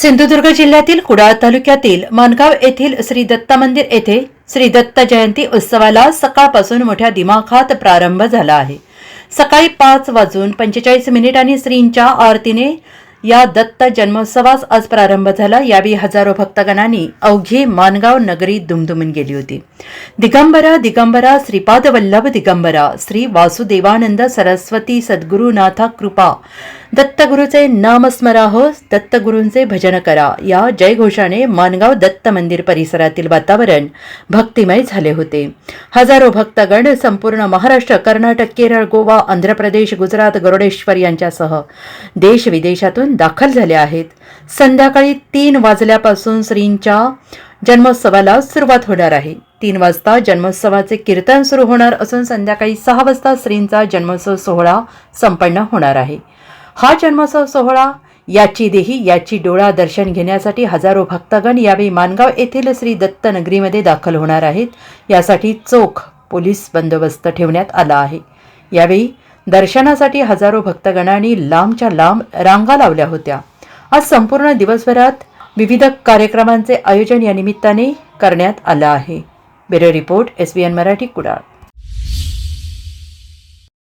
सिंधुदुर्ग जिल्ह्यातील कुडाळ तालुक्यातील मानगाव येथील श्री दत्त मंदिर येथे श्री दत्त जयंती उत्सवाला सकाळपासून मोठ्या दिमाखात प्रारंभ झाला आहे. सकाळी पाच वाजून पंचेचाळीस मिनिटांनी श्रींच्या आरतीने या दत्त जन्मोत्सवास आज प्रारंभ झाला. यावेळी हजारो भक्तगणांनी अवघी मानगाव नगरी दुमदुमून गेली होती. दिगंबरा दिगंबरा श्रीपाद वल्लभ दिगंबरा श्री वासुदेवानंद सरस्वती सद्गुरुनाथा कृपा दत्तगुरूचे नामस्मराहो हो दत्तगुरूंचे भजन करा. या जयघोषाने मानगाव दत्त मंदिर परिसरातील वातावरण भक्तिमय झाले होते. हजारो भक्तगण संपूर्ण महाराष्ट्र कर्नाटक केरळ गोवा आंध्र प्रदेश गुजरात गरुडेश्वर यांच्यासह देश विदेशातून दाखल झाले आहेत. संध्याकाळी तीन वाजल्यापासून श्रींच्या जन्मोत्सवाला सुरुवात होणार आहे. तीन वाजता जन्मोत्सवाचे कीर्तन सुरू होणार असून संध्याकाळी सहा वाजता श्रींचा जन्मोत्सव सोहळा संपन्न होणार आहे. हा जन्मोत्सव सोहळा याची देही याची डोळा दर्शन घेण्यासाठी हजारो भक्तगण यावेळी मानगाव येथील श्री दत्त नगरीमध्ये दाखल होणार आहेत. यासाठी चोख पोलीस बंदोबस्त ठेवण्यात आला आहे. यावेळी दर्शनासाठी हजारो भक्तगणांनी लांबच्या लांब रांगा लावल्या होत्या. आज संपूर्ण दिवसभरात विविध कार्यक्रमांचे आयोजन या निमित्ताने करण्यात आलं आहे. Bureau report S B N Marathi Kudal.